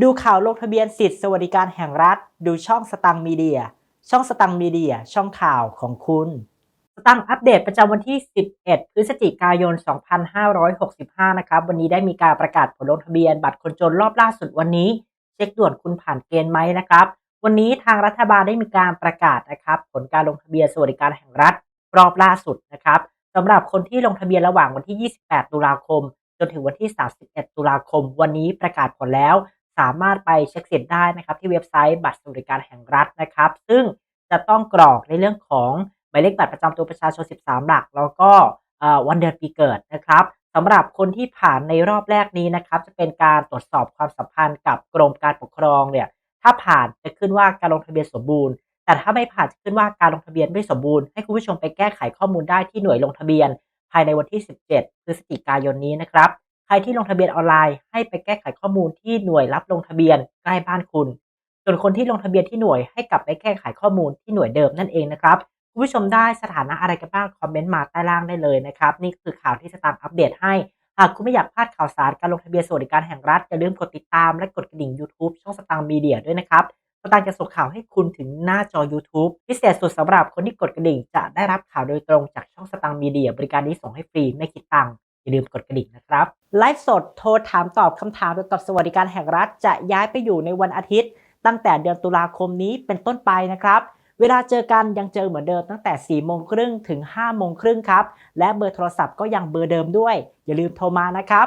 ดูข่าวลงทะเบียนสิทธิสวัสดิการแห่งรัฐ ดูช่องสตังมีเดีย ช่องสตังมีเดีย ช่องข่าวของคุณสตังค์อัปเดตประจำวันที่ 11 พฤศจิกายน 2565 นะครับ วันนี้ได้มีการประกาศผลลงทะเบียนบัตรคนจนรอบล่าสุดวันนี้ เช็คด่วนคุณผ่านเกณฑ์ไหมนะครับ วันนี้ทางรัฐบาลได้มีการประกาศนะครับ ผลการลงทะเบียนสวัสดิการแห่งรัฐรอบล่าสุดนะครับสำหรับคนที่ลงทะเบียนระหว่างวันที่ 28 ตุลาคม จนถึงวันที่ 31 ตุลาคม วันนี้ประกาศผลแล้วามารถไปเช็คสิทธิ์ได้นะครับที่เว็บไซต์บัตรสวัสดิการแห่งรัฐนะครับ ซึ่งจะต้องกรอกในเรื่องของหมายเลขบัตรประจำตัวประชาชน 13 หลัก แล้วก็วันเดือนปีเกิดนะครับสำหรับคนที่ผ่านในรอบแรกนี้นะครับ จะเป็นการตรวจสอบความสัมพันธ์กับกรมการปกครองเนี่ยถ้าผ่านจะขึ้นว่าการลงทะเบียนสมบูรณ์ แต่ถ้าไม่ผ่านจะขึ้นว่าการลงทะเบียนไม่สมบูรณ์ให้คุณผู้ชมไปแก้ไขข้อมูลได้ที่หน่วยลงทะเบียน ภายในวันที่ 17พฤศจิกายนนี้นะครับ รที่ลงทะเบียนออนไลน์ให้ไปแก้ไขข้อมูลที่หน่วยรับลงทะเบียนใกล้บ้านคุณ ส่วนคนที่ลงทะเบียนที่หน่วยให้กลับไปแก้ไขข้อมูลที่หน่วยเดิมนั่นเองนะครับคุณผู้ชมได้สถานะอะไรกันบ้างคอมเมนต์มาใต้ล่างได้เลยนะครับนี่คือข่าวที่สตางค์อัปเดตให้หากคุณไม่อยากพลาดข่าวสารการลงทะเบียนสวัสดิการแห่งรัฐอย่าลืมกดติดตามและกดกระดิ่ง YouTube ช่องสตางค์มีเดียด้วยนะครับสตางค์จะส่งข่าวให้คุณถึงหน้าจอ YouTube พิเศษสุดสำหรับคนที่กดกระดิ่ง จะได้รับข่าวโดยตรงจากช่องสตางค์มีเดีย บริการนี้ส่งให้ฟรีไม่คิดตังค์ อย่าลืมกดกระดิ่งนะครับ ไลฟ์สดโทรถามตอบคำถามเกี่ยวกับสวัสดิการแห่งรัฐ จะย้ายไปอยู่ในวันอาทิตย์ ตั้งแต่เดือนตุลาคมนี้เป็นต้นไปนะครับ เวลาเจอกันยังเจอเหมือนเดิมตั้งแต่ 4 โมงครึ่งถึง 5 โมงครึ่งครับ และเบอร์โทรศัพท์ก็ยังเบอร์เดิมด้วย อย่าลืมโทรมานะครับ